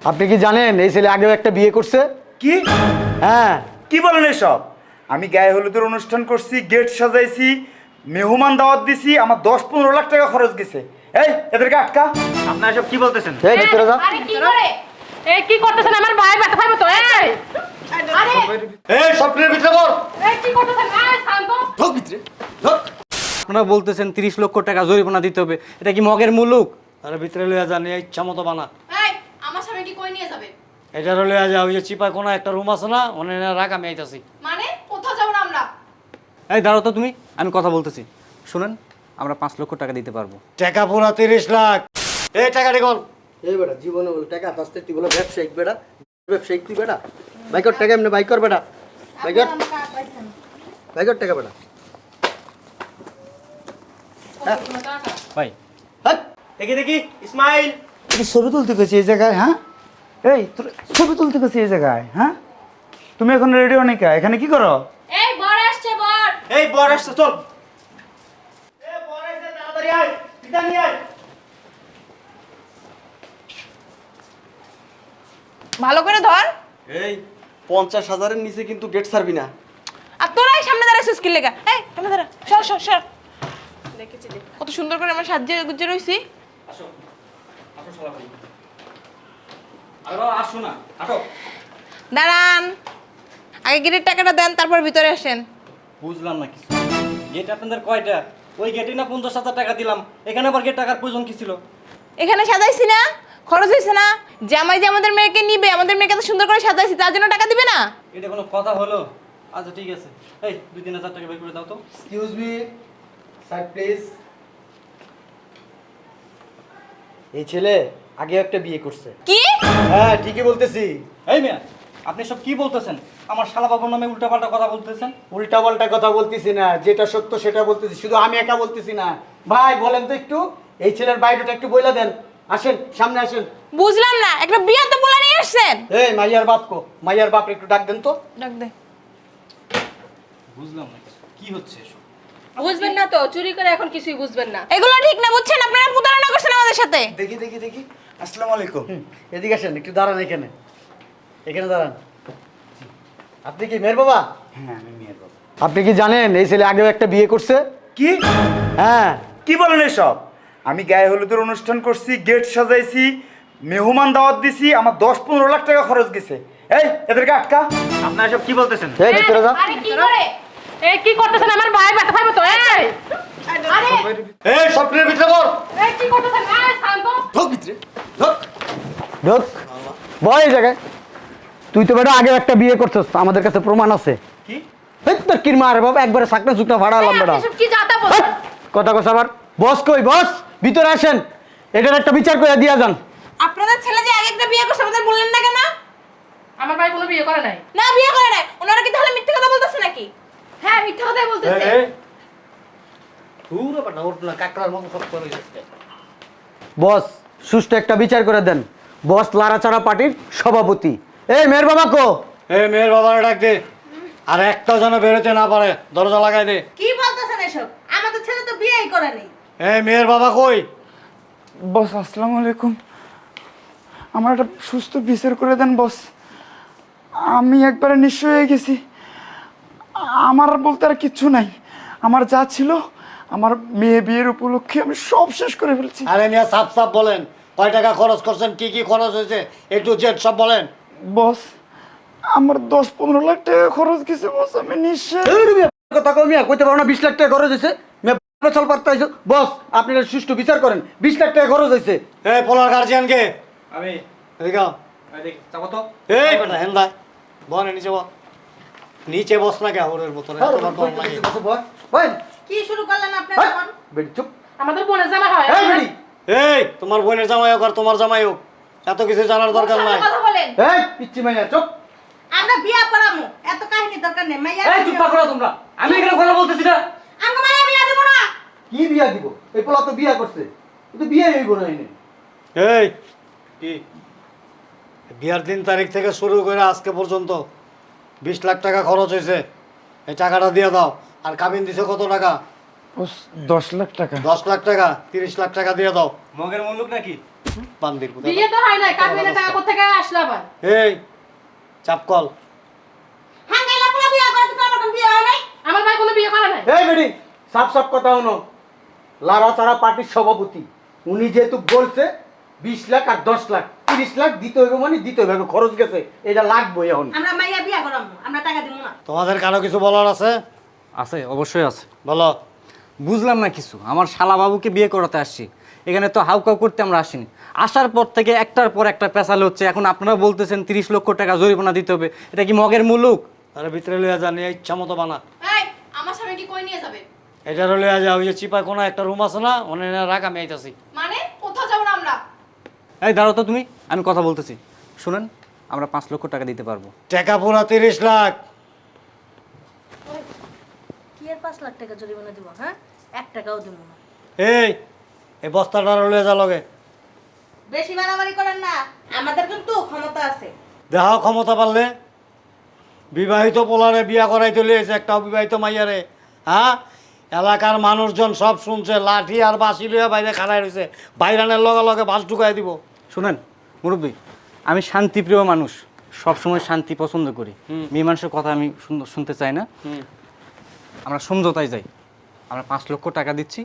আপনি কি জানেন এই ছেলে আগেও একটা বিয়ে করছে? কি? হ্যাঁ। কি বলেন এসব? আমি গায়ে হলুদের অনুষ্ঠান করছি গেট সাজাইছি মেহমান দাওয়াত দিছি আমার দশ পনেরো লাখ টাকা খরচ গেছে। এই এদেরকে আটকা। আপনারা সব কি বলতেছেন? এই ভিতরে যা আরে কি করে? এ কি করতেছেন? আমার ভাই ব্যথা পাইবো তো এই! আরে! এই সপ্তাহের ভিতরে বল এই কি করতেছেন? এই শান্ত! ঢোক ভিতরে ঢোক। আপনারা বলতেছেন তিরিশ লক্ষ টাকা জরিমানা দিতে হবে। এটা কি মগের মুলুক? আরে ভিতরে লইয়া যান এই ইচ্ছা মতো বানা। এই আমার সামনে কি কই নিয়ে যাবে? এটা লইয়া যা ওই যে চিপায় কোনো একটা রুম আছে না ওনে না রাখ আমি আইতাছি। মানে? কোথাও যাব না আমরা? এই দাঁড়াও তো তুমি আমি কথা বলতেছি। শুনেন আমরা পাঁচ লক্ষ টাকা দিতে পারব। টাকা পুরা তিরিশ লাখ। এই টাকা দেখুন এই বেটা জীবনে বলে টাকা আসতে তুই বলে ব্যবসায়িক বেটা ব্যবসায়িক তুই বেটা। বাইকর টাকা এমনি বাইকর বেটা। বাইকর বাইকর টাকা বেটা। ভাই। হ্যাঁ। দেখি দেখি। ইসমাইল। ছবি তুলতে গেছি এই জায়গায় হ্যাঁ? এই তোর ছবি তুলতে গেছি এই জায়গায় হ্যাঁ? তুমি এখন রেডিও নাকি এখানে কি করো? এই বর আসছে বর। এই বর আসছে চল। ভালো করে ধর। এই পঞ্চাশ হাজারের নিচে কিন্তু গেট ছাড়বি না। আর তোরাই সামনে দাঁড়াইছিস কি লেগা। এই সামনে দাঁড়া সর সর সর। দেখেছি কত সুন্দর করে আমরা সাজিয়ে গুজে রইছি। আসো। আরও আসো না হাঁটো। দাঁড়ান। আগে গিরির টাকাটা দেন তারপর ভিতরে আসেন। বুঝলাম না কিছু। গেট আপনাদের কয়টা? ওই গেটে না পঞ্চাশ হাজার টাকা দিলাম। এখানে আবার গেট টাকার প্রয়োজন কি ছিল? এখানে সাজাইছি না খরচ হয়েছে না। জামাই যে আমাদের মেয়েকে নিবে আমাদের মেয়েকে এত সুন্দর করে সাজাইছি তার জন্য টাকা দিবে না? এটা কোনো কথা হলো? আচ্ছা ঠিক আছে। এই দুই তিন হাজার টাকা বের করে দাও তো। এক্সকিউজ মি সাইড প্লিজ এই ছেলে আগে একটা বিয়ে করছে। কি? হ্যাঁ ঠিকই বলতেছি। এই মিয়া আপনি সব কি বলতেছেন? আমার শালা বাবুর নামে উল্টাপাল্টা কথা বলতেছেন? উল্টা পাল্টা কথা বলতেছি না যেটা সত্য সেটা বলতেছি শুধু আমি একা বলতেছি না। ভাই বলেন তো একটু এই ছেলের বাইরেটা একটু বইলা দেন। আসেন সামনে আসেন। বুঝলাম না একটা বিয়ে তো বলে নিয়ে আসছেন। এই মাইয়ার বাপ কো মাইয়ার বাপ একটু ডাক দেন তো। ডাক দে। বুঝলাম না কি হচ্ছে? বুঝবেন না তো চুরি করে এখন কিছুই বুঝবেন না। এগুলো ঠিক না বুঝছেন? আপনারা প্রতারণা করছেন আমাদের সাথে? দেখি দেখি দেখি। আসসালামু আলাইকুম। এদিকে আসেন একটু দাঁড়ান এখানে। এখানে দাঁড়ান। আপনি কি মেয়ের বাবা? হ্যাঁ আমি মেয়ের বাবা। আপনি কি জানেন এই ছেলে আগেও একটা বিয়ে করছে? কি? হ্যাঁ। কি বলেন এসব? আমি গায়ে হলুদের অনুষ্ঠান করছি গেট সাজাইছি মেহমান দাওয়াত দিছি আমার দশ পনেরো লাখ টাকা খরচ গেছে। এই এদেরকে আটকা। আপনারা সব কি বলতেছেন? এই ভিতরে যা আরে কি করে? এই কি করতেছেন? আমার ভাই ব্যথা পাইবো তো। এই! আরে! এই স্বপ্নের ভিতরে বল। এই কি করতেছেন? এই শান্ত। ঢোক ভিতরে ঢোক। ঢোক। বয় এই জায়গায়। তুই তো বেটা আগেও একটা বিয়ে করছিস আমাদের কাছে প্রমাণ আছে। কি? এই তোর কিরমা আরে বাবা একবারে সাকনা সুকনা ভাড়া আলাম বেটা আপনি কি হাট! বলছেন? কথা কথা আবার। বস কই বস? ভিতরে আসেন। এটার একটা বিচার করে দিয়া যান। আপনাদের ছেলে যে আগে একটা বিয়ে করছে আমাদের বললেন না কেন? আমার ভাই কোনো বিয়ে করে নাই। না বিয়ে করে নাই। ওনারা কি তাহলে মিথ্যে কথা বলতেছে নাকি? হ্যাঁ মিথ্যা কথাই বলতেছে। পুরো বেটা ওঠ না কাকড়ার মতো সব করে বস সুষ্ঠু একটা বিচার করে দেন। বস লারাচাড়া পার্টির সভাপতি। এই মেয়ের বাবা কো? এই মেয়ের বাবার ডাক দে। আর একটাও যেন বেরোতে না পারে দরজা লাগাই দে। কি বলতেছেন এসব? আমাদের ছেলে তো বিয়েই করে নেই। এই মেয়ের বাবা কই? বস আসসালামু আলাইকুম। আমার একটা সুস্থ বিচার করে দেন বস। আমি একবারে নিঃস্ব হয়ে গেছি। আমার বলতে আর কিচ্ছু নাই। আমার যা ছিল আমার মেয়ে বিয়ের উপলক্ষে আমি সব শেষ করে ফেলছি। আরে মিয়া সাপ সাপ বলেন। কয় টাকা খরচ করছেন? কি কি খরচ হয়েছে? একটু জেড সব বলেন। বস আমার দশ পনেরো লাখ টাকা খরচ গেছে বস আমি নিঃশ্বাস এই রে মিয়া, কথা কও মিয়া কইতে পারো না বিশ লাখ টাকা খরচ হয়েছে? মিয়া চল পারতে আইছো বস আপনি এটা সুষ্ঠু বিচার করেন। বিশ লাখ টাকা খরচ হয়েছে। এই পোলার গার্জিয়ান কে? আমি। এদিকে। এই বেটা হেন্দা বনে নিচে বস নিচে বস না কে ওরের মতো রে, তোমার দম লাগে। বল কি শুরু করলেন আপনারা এখন বেটি চুপ। আমাদের বোনের জামা হয় এই বেটি এই তোমার বোনের জামাই হোক আর তোমার জামাই হোক এত কিছু জানার দরকার নাই। কথা বলেন। এই পিচ্ছি মাইয়া চুপ। আমরা বিয়া করামু। এত কাহিনী দরকার নেই মাইয়া এই চুপ না তোমরা। আমি এখানে কথা বলতেছি না। আমরা মাইয়া বিয়া দেব না। কি বিয়া দিব? এই পোলা তো বিয়া করছে। কিন্তু বিয়ে হইব না এনে। এই কি? বিয়ার দিন তারিখ থেকে শুরু করে আজকে পর্যন্ত বিশ লাখ টাকা খরচ হয়েছে। এই টাকাটা দিয়ে দাও। আর কাবিন দিছে কত টাকা? দশ লাখ টাকা। দশ লাখ টাকা তিরিশ লাখ টাকা দিয়ে দাও। মগের মুলুক নাকি? বান্দির কোথায়? বিয়ে তো হয় নাই কাবিনের টাকা কোথেকে আসলো আবার? এই চাপ কল। হাঙ্গাইলা পুরা বিয়া করে তো আমার বিয়ে হয় নাই। আমার ভাই কোনো বিয়ে করে নাই? এই বেডি সাপ সাপ কথা হনো লারা তারা পার্টির সভাপতি উনি যেহেতু বলছে বিশ লাখ আর দশ লাখ। তিরিশ লাখ দিতে হইবে মানে দিতে হইবে। খরচ গেছে। এটা লাগবে এখন। আমরা মাইয়া বিয়া করাম আমরা টাকা দিব না। তোমাদের কারও কিছু বলার আছে? আছে অবশ্যই আছে। বলো। বুঝলাম না কিছু। আমার শালা বাবুকে বিয়ে করাতে আসছি। এখানে তো হাউকাউ করতে আমরা আসিনি। আসার পর থেকে একটার পর একটা পেশাল হচ্ছে। এখন আপনারা বলতেছেন তিরিশ লক্ষ টাকা জরিমানা দিতে হবে। এটা কি মগের মুলুক? আরে ভিতরে লইয়া জানি ইচ্ছা মতো বানা। এই আমার স্বামী কি কই নিয়ে যাবে? এটারও লইয়া যা ওই যে চিপায় কোনো একটা রুম আছে না ওনে রাখ আমি আইতাছি। মানে কোথাও যাব না আমরা। এই দাঁড়াও তো তুমি। আমি কথা বলতেছি। শুনেন আমরা পাঁচ লক্ষ টাকা দিতে পারব। টাকা পুরা তিরিশ লাখ। কি আর পাঁচ লাখ টাকা জরিমানা দিব হ্যাঁ? এক টাকাও দিব না। এই এই বস্তাটা লইয়া যা লগে। বেশি মারামারি করেন না আমাদের কিন্তু ক্ষমতা আছে। দেখাও ক্ষমতা পারলে। বিবাহিত পোলারে বিয়া একটা অবিবাহিত মাইয়ারে হ্যাঁ? এলাকার মানুষজন সব শুনছে লাঠি আর বাঁশি লইয়া বাইরে খাড়াই রয়েছে বাইরানের লগে লগে বাস ঢুকাই দিব। শুনেন মুরব্বী আমি শান্তিপ্রিয় মানুষ সবসময় শান্তি পছন্দ করি। মেয়ে মানুষের কথা আমি শুন- শুনতে চাই না। আমরা সমঝোতায় যাই। আমরা পাঁচ লক্ষ টাকা দিচ্ছি।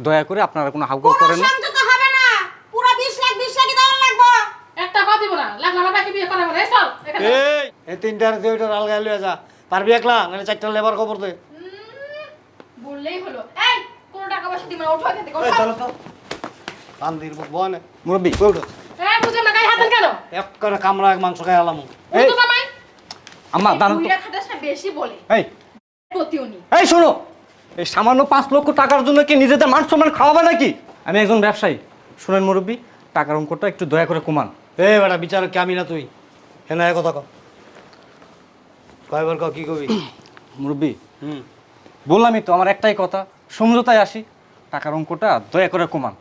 দয়া করে আপনারা কোনো হাউকাউ করেন না। সমঝোতা হবে না। পুরো 20 লাখ 20 লাখই দেওয়া লাগবে। এক টাকাও দিব না। লাগলে আমার ভাইকে বিয়ে করাবো না এই তিনটার দুইটার আলগায় লইয়া যা। পারবি একলা নাহলে চারটা লেবার খবর দে। বললেই হলো। এই কোন টাকা পয়সা দিবে না ওঠো এখান থেকে তো বান্দির বনে মুরব্বী কৌটো এই বুঝে না গায়ে হাতেন কেন? এক করে কামড়া এক মাংস খাই আলাম এই আম্মা দাঁড়ান তো। বুইড়া খাটাস না বেশি বলে। এই। প্রতি উনি। এই শোনো। এই সামান্য পাঁচ লক্ষ টাকার জন্য কি নিজেদের মান সম্মান খাওয়াবে নাকি? আমি একজন ব্যবসায়ী। শোনেন মুরব্বী টাকার অঙ্কটা একটু দয়া করে কমান। এই বেটা বিচারক কে আমি না তুই? হেনা এ কথা ক। কয়বার ক কি কবি? মুরব্বী হুম। বললামই তো আমার একটাই কথা। সমঝোতায় আসি। টাকার অঙ্কটা দয়া করে কমান।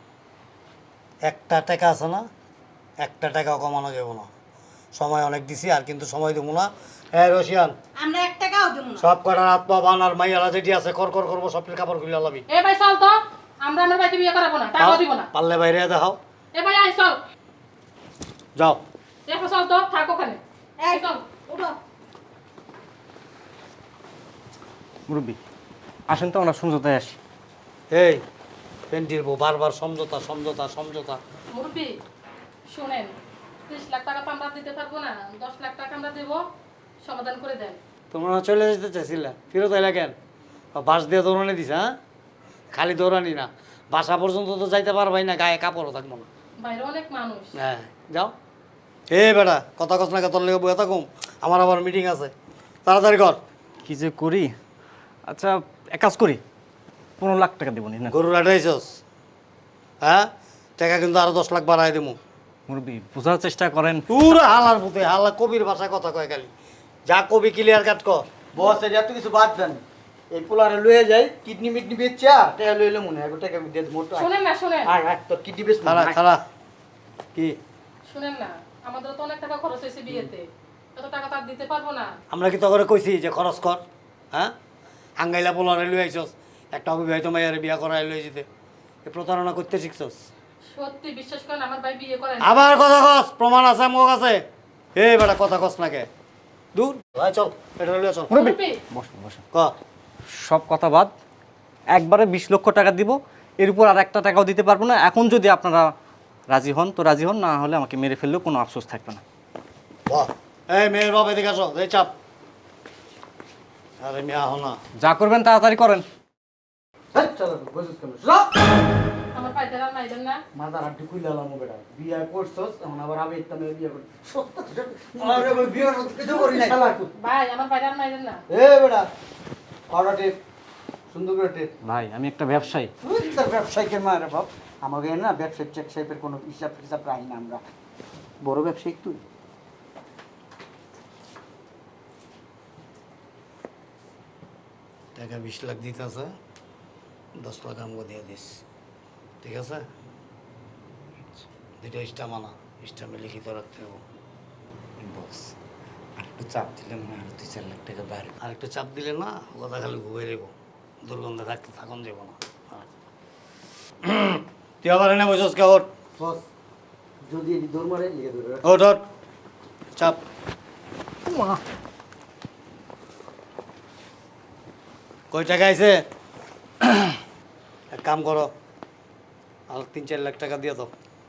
একটা টাকা আছে না একটা টাকাও কমানো যাবে না। সময় অনেক দিছি আর কিন্তু সময় দেবো না। হ্যাঁ রশিয়ান। আমরা এক টাকাও দেব না। সব কটার হাত পা বান আর মাইয়ারা যেটি আছে কর কর করব সবটির কাপড় খুলে লাবি। এ ভাই চল তো। আমরা আমার ভাইকে বিয়ে করাবো না টাকাও দিব না। পারলে বাইরে দেখাও। এ ভাই আয় চল। যাও। দেখো চল তো থাক ওখানে। এই চল। উঠো। মুরব্বী আসেন তো আমরা সমঝোতায় আসি। এই পেন্টির বউ বারবার সমঝোতা সমঝোতা সমঝোতা। মুরব্বী শুনেন ত্রিশ লাখ টাকা তো আমরা দিতে পারব না। দশ লাখ টাকা আমরা দেবো সমাধান করে দেন। তোমরা চলে যেতে চাইছিলে ফেরত আইলা কেন? বাস দিয়ে দৌড়ানি দিস হ্যাঁ? খালি দৌড়ানি না। বাসা পর্যন্ত তো যাইতে পারবাই না গায়ে কাপড়ও থাকব না। বাইরে অনেক মানুষ। হ্যাঁ যাও। এ বেটা কথা কস না তোর লেগে বয়ে থাকুম। আমার আবার মিটিং আছে। তাড়াতাড়ি কর। কি যে করি? আচ্ছা এক কাজ করি। পনেরো লাখ টাকা দেবো না গরুর আঠাইছস হ্যাঁ? টাকা কিন্তু আরও দশ লাখ বাড়াই দেবো। মুরব্বী বোঝার চেষ্টা করেন। পুরো হালার পুঁতে হালা কবির ভাষায় কথা কয় খালি। যা কবি ক্লিয়ার কাট কর। বস এটা এত কিছু বাদ দেন। এই পোলারে লয়ে যাই কিডনি মিডনি বেচছে আর টাকা লইলে মনে হয়। টাকা আমি দিয়ে মোটো শুনেন না শুনেন। আয় আয় তোর কিডনি বেচ খারা খারা কি? শুনেন না আমাদের তো অনেক টাকা খরচ হয়েছে বিয়েতে। এত টাকা তার দিতে পারব না। আমরা কি তো করে কইছি যে খরচ কর হ্যাঁ? আঙ্গাইলা পোলারে লই আইছস। একটা অবিবাহিত মাইয়ারে বিয়া করাই লই যেতে। এ প্রতারণা করতে শিখছস? সত্যি বিশ্বাস করেন আমার ভাই বিয়ে করেন। আবার কথা কস প্রমাণ আছে আমার কাছে এই বেটা কথা কস না কে? দূর। ভাই চল এটা লইয়া চল। মুরব্বী। বসুন বসুন ক? সব কথা বাদ একবারে বিশ লক্ষ টাকা দিব এর উপর আর একটা টাকাও দিতে পারব না। এখন যদি আপনারা রাজি হন তো রাজি হন না হলে আমাকে মেরে ফেললেও কোনো আফসোস থাকবে না। বাহ এই মেয়ের বাবা এদিকে আসো এই চাপ। আরে মেয়ে আহ না। যা করবেন তাড়াতাড়ি করেন। হ্যাঁ, চলো বসিস কেন আমার পাইতে আর নাই দেন না? মাথার আড্ডি খুলে আলাম বেটা। বিয়ে করছস এখন আবার আমি একটা মেয়ে বিয়ে করি আরে আমি বিয়ে কিছু করি না ভাই আমার পাইতে না? এ বেটা অর্ডার টেপ সুন্দর করে টেপ। ভাই আমি একটা ব্যবসায়ী। তুই তার ব্যবসায়ীকে মারে বাপ? আমাকে না ব্যবসায়িক চেক সাইপের কোনো হিসাব হিসাব রাখি না আমরা। বড় ব্যবসায়িক তুই? টাকা বিশ লাখ দিতে আছে দশ লাখ আমাকে দিয়ে দিস। ঠিক আছে? দুটো স্টাম আনা স্টামে লিখিত রাখতে হবে। বস আর একটু চাপ দিলে মনে হয় দুই চার লাখ টাকা বাইরে আর একটু চাপ দিলে না কথা খালি ঘুমিয়ে দেবো। দুর্গন্ধে থাকতে থাকুন যাব না। তুই আবার এনে বসস কেবর বস যদি দৌড় মারে লিখে ওঠ চাপ। কই টাকা আইছে? কাম করো। আর তিন চার লাখ টাকা দিয়ে দাও।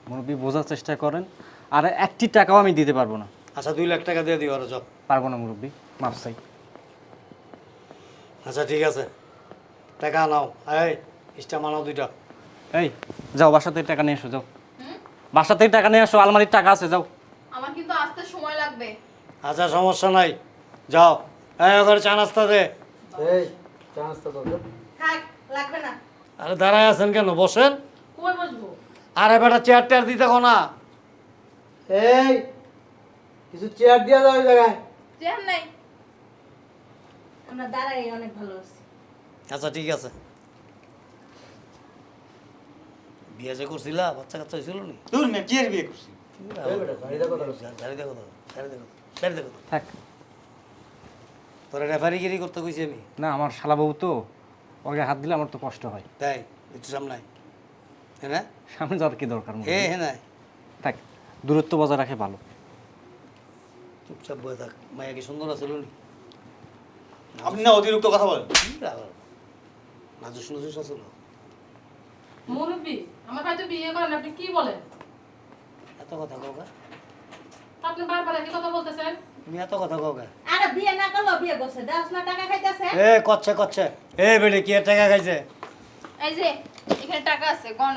মুরব্বী বোঝার চেষ্টা করেন। আর একটি টাকাও আমি দিতে পারব না। আচ্ছা দুই লাখ টাকা দিয়ে দিও আর যাও। পারব না মুরব্বী মাপ চাই। আচ্ছা ঠিক আছে। টাকা নাও। এই ইস্টা মানাও দুইটা। এই যাও বাসা থেকে টাকা নিয়ে এসো যাও। বাসা থেকে টাকা নিয়ে আসো আলমারির টাকা আছে যাও। আমার কিন্তু আসতে সময় লাগবে। আচ্ছা সমস্যা নাই। যাও। এই ওখানে চা নাস্তা দে। এই চান্স তো দাও থাক লাগবে না। আরে দাঁড়ায় আছেন কেন? বসেন। আরে বেটা চেয়ার টেয়ার দিতে না। এই কিছু চেয়ার দিয়ে দাও ওই জায়গায়। চেহার নাই। আমরা দাঁড়াই অনেক ভালো আছি। আচ্ছা ঠিক আছে। বিয়ে যে করছিলা বাচ্চা কাচ্চা হয়েছিল নি? দূর মে কি বিয়ে করছি তোরা রেফারিগিরি করতে কইছি আমি। না আমার শালাবাবু তো। ওকে হাত দিলে আমার তো কষ্ট হয়। তাই? একটু সামলাই। হ্যাঁ না? সামনে যাওয়ার কি দরকার হে মুরব্বী? হ্যাঁ নাই থাক দূরত্ব বজায় রাখে ভালো। চুপচাপ বয়ে থাক। মায়া কি সুন্দর আছিল নি আপনি না অতিরিক্ত কথা বলেন। নাজুস নাজুস আছিল মুরব্বী আমার ভাই তো বিয়ে করেন আপনি কি বলেন? এত কথা কওগা আপনি বারবার একই কথা বলতেছেন। তুমি এত কথা কওগা আরে বিয়ে না করলেও বিয়ে করছে। দশ লাখ টাকা খাইতেছে? এ কচ্ছে কচ্ছে। এ বেড়ে কি টাকা খাইছে? এই যে এখানে টাকা আছে গণ।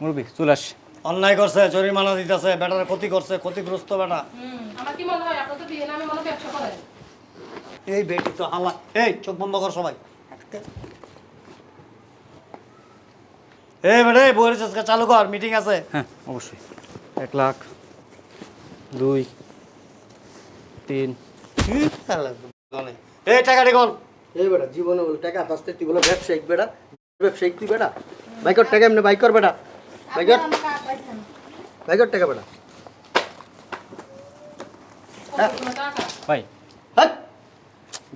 মুরব্বী চলে আস। অন্যায় করছে জরিমানা দিতেছে বেটার ক্ষতি করছে ক্ষতিগ্রস্ত বেটা। আমার কি মনে হয়? আপনার তো বিয়ে নামে মনে ব্যবসা করেন এই বেটি তো হালা এই চোখ বন্ধ কর সবাই। এই বেটে বইয়ের চালু কর মিটিং আছে। হ্যাঁ অবশ্যই। এক লাখ দুই তিন। এই টাকা দেখুন এই বেটা জীবনে বলে টাকা আস্তে তুই বলে ব্যবসায়িক বেটা ব্যবসায়িক তুই বেটা। বাইকর টাকা এমনি বাইকর বেটা। বাইকর বাইকর টাকা বেটা। টাকা ভাই।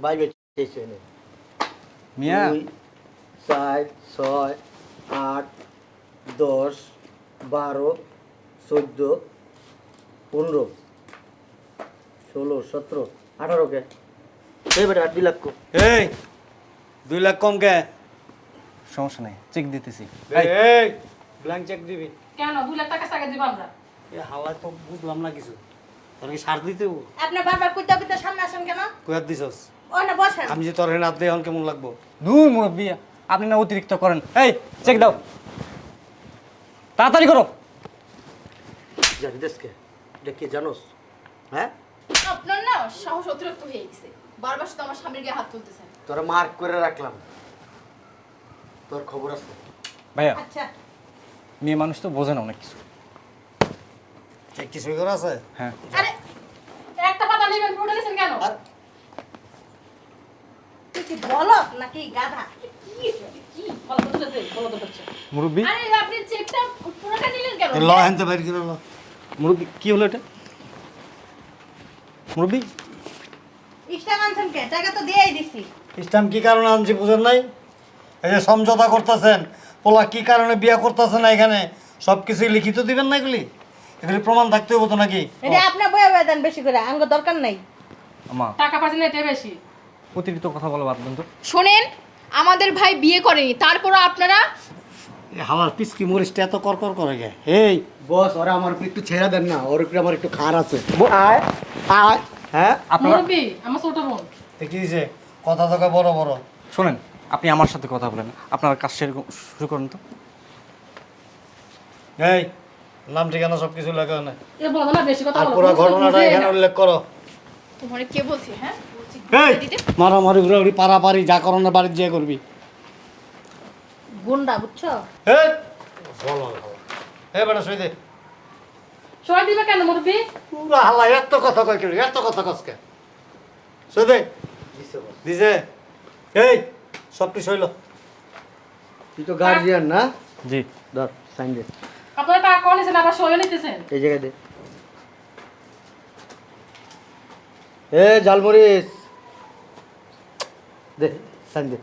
হয়ে। নেই মিয়া। দুই চার ছয় আট দশ বারো চোদ্দ পনেরো। ষোলো সতেরো আঠারো কে এই বেটা দুই লাখ কো। এই দুই লাখ কম কে সমস্যা নেই চেক দিতেছি। এই ব্ল্যাঙ্ক চেক দিবি। কেন? দুই লাখ টাকা টাকা দিব আমরা? এ হাওয়ায় তো বুঝলাম না কিছু। তোর কি সার দিতে আপনি বারবার কুইতা কুইতা সামনে আসেন কেন? কয়ার দিছস? ও না বসেন। আমি যে তোর হেন এখন কেমন লাগবো? দূর মুরব্বী আপনি না অতিরিক্ত করেন। এই চেক দাও। তাড়াতাড়ি করো। জানি দেশকে। এটা কে জানোস? হ্যাঁ? আপনার না সাহস অতিরিক্ত হয়ে গেছে। বারবার শুধু আমার স্বামীর গায়ে হাত তুলতেছেন। তোরা মার্ক করে রাখলাম। তোর খবর আছে? ভাইয়া আচ্ছা। মেয়ে মানুষ তো বোঝে না অনেক কিছু। চেক কি সই করা আছে? হ্যাঁ। আরে একটা পাতা নেবেন কেন? তুই কি বলো নাকি গাধা? কি কি বলো তো বলো তো হচ্ছে? মুরব্বী? আরে আপনি চেকটা পুরোটা নিলেন কেন? ল হেনতে বাইর করে ল। মুরব্বী কি হলো এটা? মুরব্বী? ইস্টা মানছেন কে? টাকা তো দিয়েই দিছি। ইসলাম কি কারণে আনছি বুঝেন নাই? এই যে সমঝোতা করতেছেন পোলা কি কারণে বিয়ে করতেছে না এখানে? সব কিছুই লিখিত দিবেন না এগুলি? এগুলি প্রমাণ থাকতে হতো নাকি? এটা আপনার বয়ে বয়ে দেন বেশি করে আঙ্গ দরকার নাই। আমা। টাকা পাচ্ছেন এটাই বেশি। অতিরিক্ত কথা বলো বাদ দেন তো। শোনেন আমাদের ভাই বিয়ে করেনি তারপরও আপনারা এই হাওয়ার পিসকি মরিচটা এত কর কর করে গে এই বস ওরা আমার উপর একটু ছেড়ে দেন না ওর উপরে আমার একটু খার আছে। আয়। আয়। হ্যাঁ? আপনারা মুরব্বী আমার ছোট বোন। দেখি যে কথা তোকে বড় বড়। শোনেন আপনি আমার সাথে কথা বলেন আপনার কাজ সেরকম শুরু করুন তো। এই নাম ঠিকানা সব কিছু লেখা না এ বলো না বেশি কথা বলো। পুরো ঘটনাটা এখানে উল্লেখ করো। তোমার কে বলছি হ্যাঁ? এই মারামারি ঘুরাঘুরি পারাপারি যা করোনা বাড়ির যেয়ে করবি। গুন্ডা বুঝছ? এই বলো হে বেটা শুই দে। সবাই দিবে কেন মুরব্বী? পুরা হালা এত কথা কয় কেন? এত কথা কসকে শুই দে। দিছে এই সবটি সইল তুই তো গার্জিয়ান না? জি। ধর সাইন দে। আপনারা টাকা কম নিছেন? আবার সইও নিতেছেন? এই জায়গায় দে। এ জালমরিস দে সাইন দে।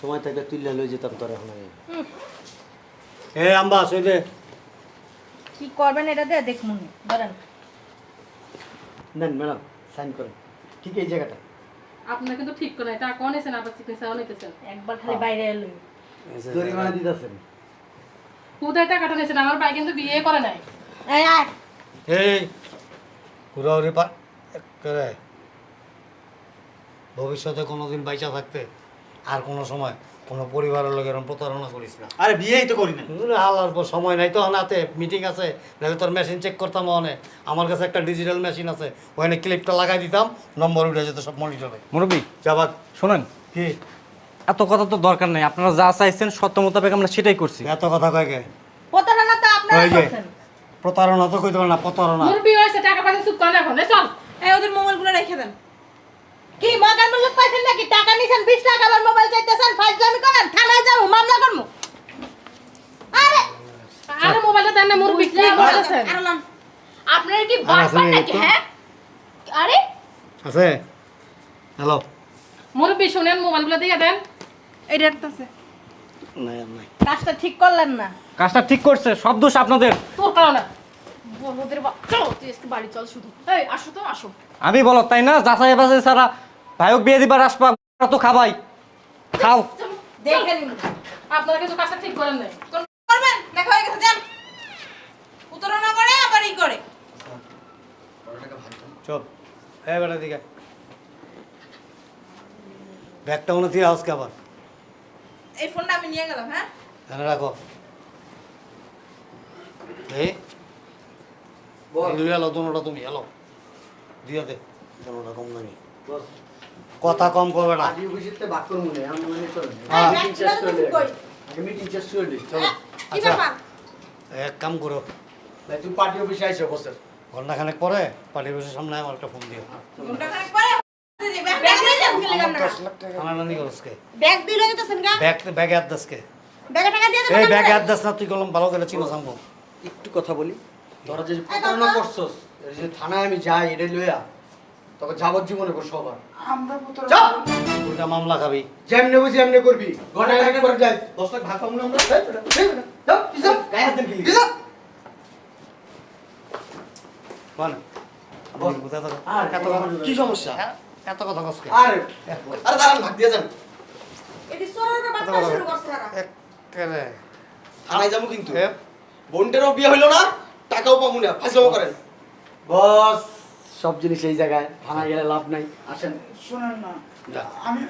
সময় থাকলে তুললে লই যেতাম তোর এখন আমি। এ আম্বা সই দে কি করবেন এটা দিয়ে দেখুন ধরেন। নেন ম্যাডাম সাইন করেন। ঠিক এই জায়গাটা। আপনার কিন্তু ঠিক করে এটা কোন এসেন আবার চিকিৎসা নিতেছেন একবার খালি বাইরে এলো। জরিমানা দিতেছেন। কোথায় টাকাটা নিয়েছেন আমার ভাই কিন্তু বিয়ে করে নাই। এই আয়। এই হুড়াহুড়ি পা করে ভবিষ্যতে কোনোদিন বাইচা থাকতে। আর কোনো সময় কোনো পরিবারের লোক এরকম প্রতারণা করিস না আরে বিয়েই তো করি না হালার পর সময় নাই তো হাতে মিটিং আছে নাহলে তোর মেশিন চেক করতাম ওখানে। আমার কাছে একটা ডিজিটাল মেশিন আছে ওখানে ক্লিপটা লাগাই দিতাম নম্বর উঠে যেত সব মনিটরে মুরব্বী যাবার শোনেন কি? এত কথা তো দরকার নেই আপনারা যা চাইছেন সত্য মোতাবেক আমরা সেটাই করছি। এত কথা কয় কে? প্রতারণা তো আপনারা করছেন। প্রতারণা তো কইতে পারে না প্রতারণা। মোর বিয়ে হয়েছে টাকা পয়সা চুপ করেন এখন এই চল। এই ওদের মোবাইলগুলো রেখে দেন। কি মগার মূল্য পাইছেন নাকি টাকা নিছেন 20 টাকা আবার মোবাইল চাইতেছেন ফাইজলামি করেন থানায় যাব মামলা করব আরে আরে মোবাইলটা দেন না মোর বিক্রি করেছেন আরে লন। আপনারা কি আর আছে? হ্যাঁ? আরে? আছে? হ্যালো মোর বি শুনেন মোবাইলগুলো দিয়ে দেন। আছে। নাই আর নাই। কাজটা ঠিক করলেন না। কাজটা ঠিক করছে সব দোষ আপনাদের। তোর কারণে বড়দের চল তুই আজকে বাড়ি চল শুধু। এই আসো তো আসো। আমি বলো তাই না? যাচাই বাছাই ছাড়া ভাইক বিয়ে দিবার আসবা তো খাবাই। খাও। দেখে নিন আপনারা কিন্তু কাজটা ঠিক করেন নাই। করবেন দেখা হয়ে গেছে যান প্রতারণা করে আবার ই করে চল হ্যাঁ বেটা দিকে ব্যাগটা মনে দিয়ে আজকে আবার এই ফোনটা আমি নিয়ে গেলাম হ্যাঁ? এখানে রাখো। এই। এলো দুটা তুমি এলো দিয়ে দে। দুটা কম নামি কথা কম করবে না। মনে চলেন হ্যাঁ। আচ্ছা। এক কাম করো। তুমি পার্টি অফিসে আইছো বসের ঘন্টাখানেক পরে পার্টির বসে সামনে আমার একটা ফোন দিও একটু কথা বলি। তোরা যে প্রতারণা করছস এই যে থানায় আমি যাই এটা লইয়া তোকে যাবজ্জীবনে করছ আবার। আমরা পুত্র মামলা খাবি। যেমনে বুঝি এমনি করবি। ঘণ্টা করে যাই। দশ লাখ ভাগ পাবো না আমরা? এই বেটা, এই বেটা, যাও, যাও, গায়ে হাত দেন কি লিখে? কোন বল। কোথায় আর এত কথা কি সমস্যা? হ্যাঁ? এত কথা কসকে আরে আরে দাঁড়ান ভাগ দিয়ে যান। এটি সরোরে বাপ্পা শুরু করছে একেবারে থানায় যাব কিন্তু। বোনটারও বিয়ে হইল না টাকাও পাবো না করেন। বস সব জিনিস এই জায়গায় থানায় গেলে লাভ নাই। আসেন। শুনেন না। আমি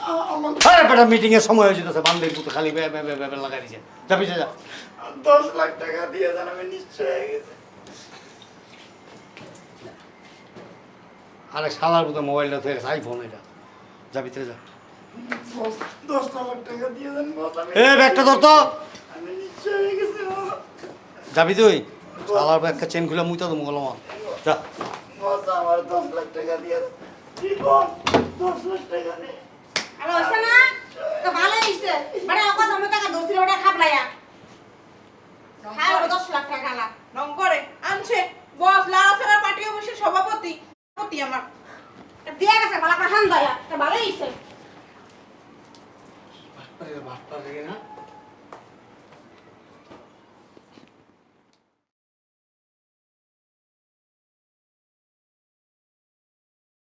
আ- আরে বেটা মিটিং এর সময় হয়ে যেতেছে বান্ধবী পুতো খালি বে বে বে বে বে লাগাই দিছে। যা যা। দশ লাখ টাকা দিয়ে দেন আমি নিশ্চয় হয়ে গেছে। আরে শালার পুতো মোবাইলটা থেকে আইফোন এটা। যা ভিতরে যা। দশ টাকা দিয়ে দেন বস আমি এ ব্যাগটা ধর তো। আমি নিশ্চয় হয়ে গেছে বস। যাবি তুই? ব্যাগটা চেন খুলে মুইতা তো মুগল যা। আমার দশ লাখ টাকা দিয়ে দশ লাখ টাকা নেই আরে হইছে না তো ভালো হইছে। বড় অকত আমি টাকা দছিল ওটা খাবলায়া খাও 10 লাখ টাকা না রং আনছে। বস লালাসেরার পার্টি অফিসের সভাপতি। সভাপতি আমার। দিয়া গেছে ভালো করে হান দয়া তো ভালো হইছে। আরে বাপ্পা রে না।